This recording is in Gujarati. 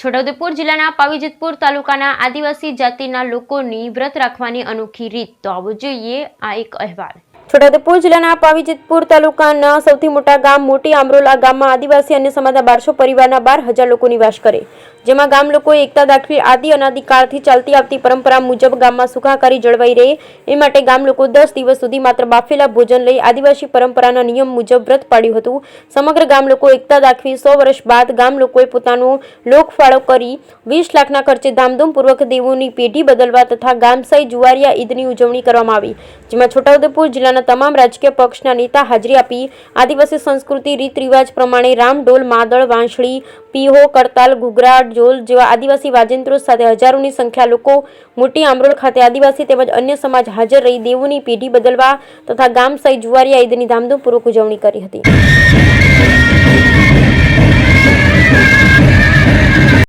છોટાઉદેપુર જિલ્લાના પાવીજતપુર તાલુકાના આદિવાસી જાતિના લોકોની વ્રત રાખવાની અનોખી રીત. તો આવો જોઈએ આ એક અહેવાલ. છોટાઉદેપુર જિલ્લાના પાવીજતપુર તાલુકાના સૌથી મોટા ગામ મોટી આમરોલા ગામમાં આદિવાસી અને સમાજના બારસો પરિવારના બાર હજાર લોકો નિવાસ કરે. જેમાં ગામ લોકોએ એકતા દાખવી, આદિ અનાદિકાળથી ચાલતી આવતી પરંપરા મુજબ ગામમાં સુખાકારી જળવાઈ રહે. એ માટે ગામ લોકો દસ દિવસ સુધી માત્ર બાફેલા ભોજન લઈ આદિવાસી પરંપરાના નિયમ મુજબ વ્રત પાડ્યું હતું. સમગ્ર ગામ લોકો એકતા દાખવી સો વર્ષ બાદ ગામ લોકોએ પોતાનો લોકફાળો કરી વીસ લાખના ખર્ચે ધામધૂમપૂર્વક દેવોની પેઢી બદલવા તથા ગામસાઈ જુવારિયા ઈદની ઉજવણી કરવામાં આવી. જેમાં છોટાઉદેપુર જિલ્લાના તમામ રાજકીય પક્ષના નેતા હાજરી આપી. આદિવાસી સંસ્કૃતિ રીત રિવાજ પ્રમાણે રામ ઢોલ, માદળ, વાંસળી, પીહો, કરતાલ, ઘૂઘરા, ઢોલ જેવા આદિવાસી વાજિંત્રો સાથે હજારોની સંખ્યા લોકો મોટી આમરોલ ખાતે આદિવાસી તેમજ અન્ય સમાજ હાજર રહી દેવોની પેઢી બદલવા તથા ગામ સહિત જુવારી ઈદની ધામધૂમપૂર્વક ઉજવણી કરી હતી.